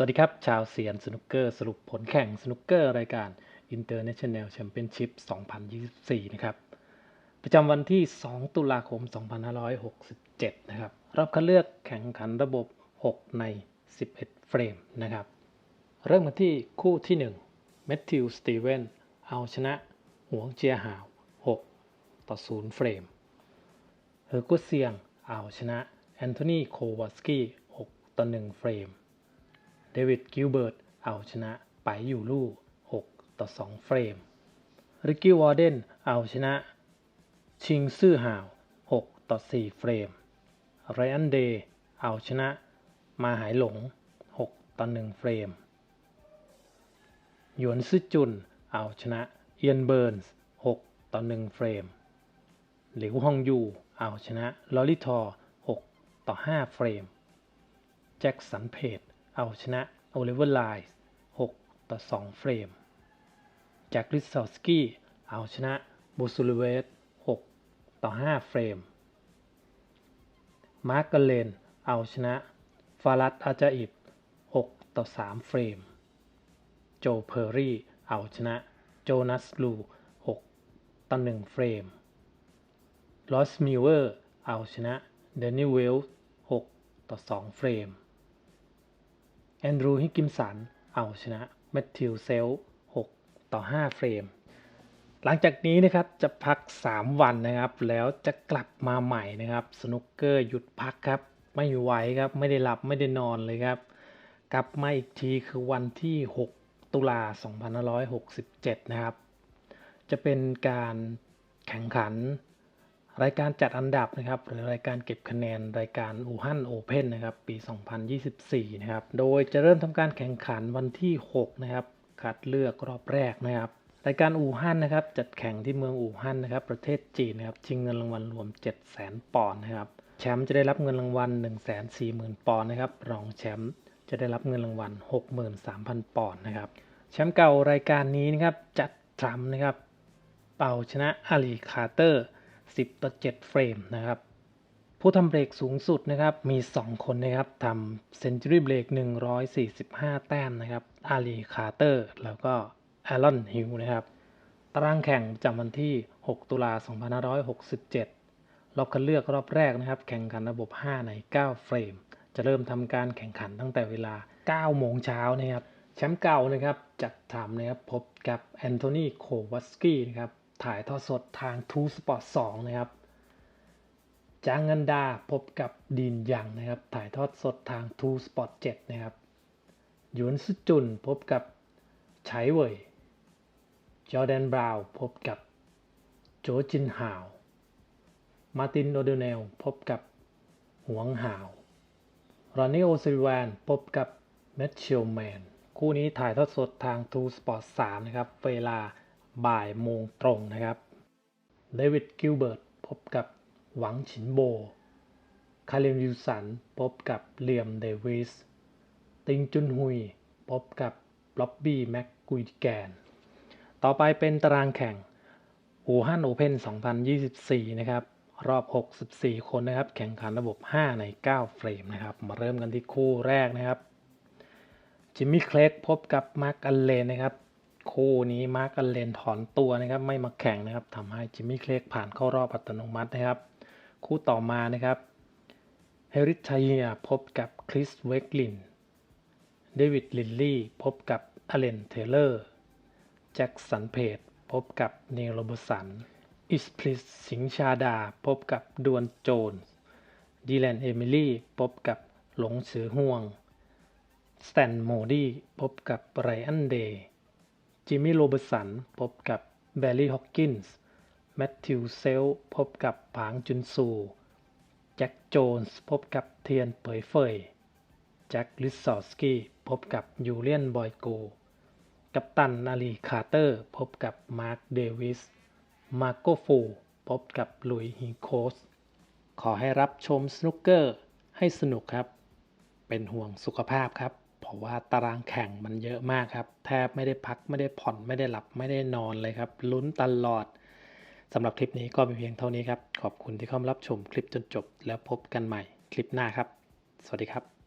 สวัสดีครับ ชาวเซียนสนุกเกอร์สรุปผลแข่งสนุกเกอร์รายการ International Championship 2024 นะครับ ประจำวันที่ 2 ตุลาคม 2567 นะครับ รอบคัดเลือกแข่งขันระบบ 6 ใน 11 เฟรมนะครับ เริ่มกันที่คู่ที่1แมทธิวสตีเวนเอาชนะหวงเจียหาว 6 ต่อ 0 เฟรมเฮอร์กุสเซียงเอาชนะแอนโทนีโควาสกี้ 6 ต่อ 1 เฟรม เดวิดกิลเบิร์ตเอาชนะไปอยู่ลู่ 6 ต่อ 2 เฟรม ริกกี้วอร์เดนเอาชนะ ชิงซื่อห่าว 6 ต่อ 4 เฟรม ไรอันเดย์เอาชนะ มาหายหลง 6 ต่อ 1 เฟรม หยวนซึจุนเอาชนะ เอียนเบิร์นส์6 ต่อ 1 เฟรม หลิวฮองยูเอาชนะ ลอริทอร์6ต่อ 5 เฟรม แจ็คสันเพจ เอาชนะโอลิเวอร์ไลส์6ต่อ 2 เฟรมแจ็คลิสซอสกี้เอาชนะบูซูลเวส6ต่อ 5 เฟรม มาร์กเลนเอาชนะฟารัตอาจาอิบ6ต่อ 3 เฟรม โจเพอร์รี่เอาชนะโจนัสลู6ต่อ 1 เฟรม ลอสมิเวอร์เอาชนะเดนนิเวล6ต่อ 2 เฟรม แอนดรูฮิกกิมสันเอาชนะแมทธิวเซล 6 ต่อ 5 เฟรม หลังจากนี้นะครับจะพัก 3 วันนะครับ แล้วจะกลับมาใหม่นะครับ สนุกเกอร์หยุดพักครับ ไม่ไหวครับ ไม่ได้หลับไม่ได้นอนเลยครับ กลับมาอีกทีคือวันที่ 6 ตุลา2567 นะครับ จะเป็นการแข่งขัน รายการจัดอันดับนะครับหรือรายการเก็บคะแนนรายการอูฮั่นโอเพ่นนะครับปี 2024 นะครับ โดยจะเริ่มทำการแข่งขันวันที่ 6 นะครับ คัดเลือกรอบแรกนะครับ รายการอูฮั่นนะครับ จัดแข่งที่เมืองอูฮั่นนะครับ ประเทศจีนนะครับ ชิงเงินรางวัลรวม 700,000 ปอนด์นะครับ แชมป์จะได้รับเงินรางวัล 140,000 ปอนด์นะครับ รองแชมป์จะได้รับเงินรางวัล 63,000 ปอนด์นะครับ แชมป์เก่ารายการนี้นะครับ จัดทรัมป์นะครับ เป่าชนะอาลีคาร์เตอร์ 10 ต่อ 7 เฟรมนะครับ ผู้ทำเบรกสูงสุดนะครับมี 2 คนนะครับทำเซนจูรี่เบรก145 แต้มนะครับอาลีคาร์เตอร์แล้วก็แอลลอนฮิลนะครับ ตารางแข่งประจำวันที่ 6 ตุลา2567 รอบคัดเลือกรอบแรกนะครับ แข่งขันระบบ 5 ใน 9 เฟรม จะเริ่มทำการแข่งขันตั้งแต่เวลา 9 โมงเช้านะครับแชมป์เก่านะครับจัดทำนะครับพบกับแอนโทนีโควาสกี้นะครับ ถ่ายทอดสดทางทูสปอร์ต2นะครับจางเงินดาพบกับดินยังนะครับ ถ่ายทอดสดทางทูสปอร์ต7นะครับหยวนสุจุนพบกับไฉเว่ยจอแดนบราวน์พบกับโจจินหาว มาตินโอเดเนลพบกับหวงหาวรอนนี่โอซิลแวนพบกับแมทชิลแมน คู่นี้ถ่ายทอดสดทางทูสปอร์ต3นะครับ เวลา บ่ายโมงตรงนะครับ เดวิดกิลเบิร์ตพบกับหวังฉินโบ คาริมวิลสันพบกับเลียมเดวิส ติงจุนฮุย พบกับล็อบบี้แม็กกุยแกน ต่อไปเป็นตารางแข่งอูฮั่นโอเพน2024 นะครับ รอบ 64 คนนะครับ แข่งขันระบบ 5 ใน 9 เฟรมนะครับ มาเริ่มกันที่คู่แรกนะครับ จิมมี่ เคลกพบกับมาร์กอัลเลนนะครับ คู่นี้มาร์กอัลเลนถอนตัวนะครับ ไม่มาแข่งนะครับทำให้จิมมี่เคลกผ่านเข้ารอบอัตโนมัตินะครับ คู่ต่อมานะครับเฮริทเฮียพบกับคริสเวกลินเดวิดลินลี่พบกับอเลนเทเลอร์แจ็คสันเพจพบกับเนโรบสันอิสพลิสสิงชาดา พบกับดวนโจนดีแลนเอมิลี่ พบกับหลงสือห่วง สแตนโมดีพบกับไรอันเดย์ จิมมี่โรเบสันพบกับแบร์รี่ฮอ k กินส์แมทธิวเซลพบกับผางจุนซูแจ็คโจนส์พบกับเทียนเผยเฟยแจ็คลิสซอร์สกี้พบกับยูเลียนบอยโกกัปตันนาลีคาร์เตอร์ พบกับมาร์คเดวิส มาโกฟูพบกับลุยฮิโคส ขอให้รับชมสนุกเกอร์ให้สนุกครับ เป็นห่วงสุขภาพครับ ราะว่าตารางแข่งมันเยอะมากครับ แทบไม่ได้พักไม่ได้ผ่อนไม่ได้หลับไม่ได้นอนเลยครับ ลุ้นตลอดสำหรับคลิปนี้ก็มีเพียงเท่านี้ครับ ขอบคุณที่เข้ามารับชมคลิปจนจบ แล้วพบกันใหม่คลิปหน้าครับ สวัสดีครับ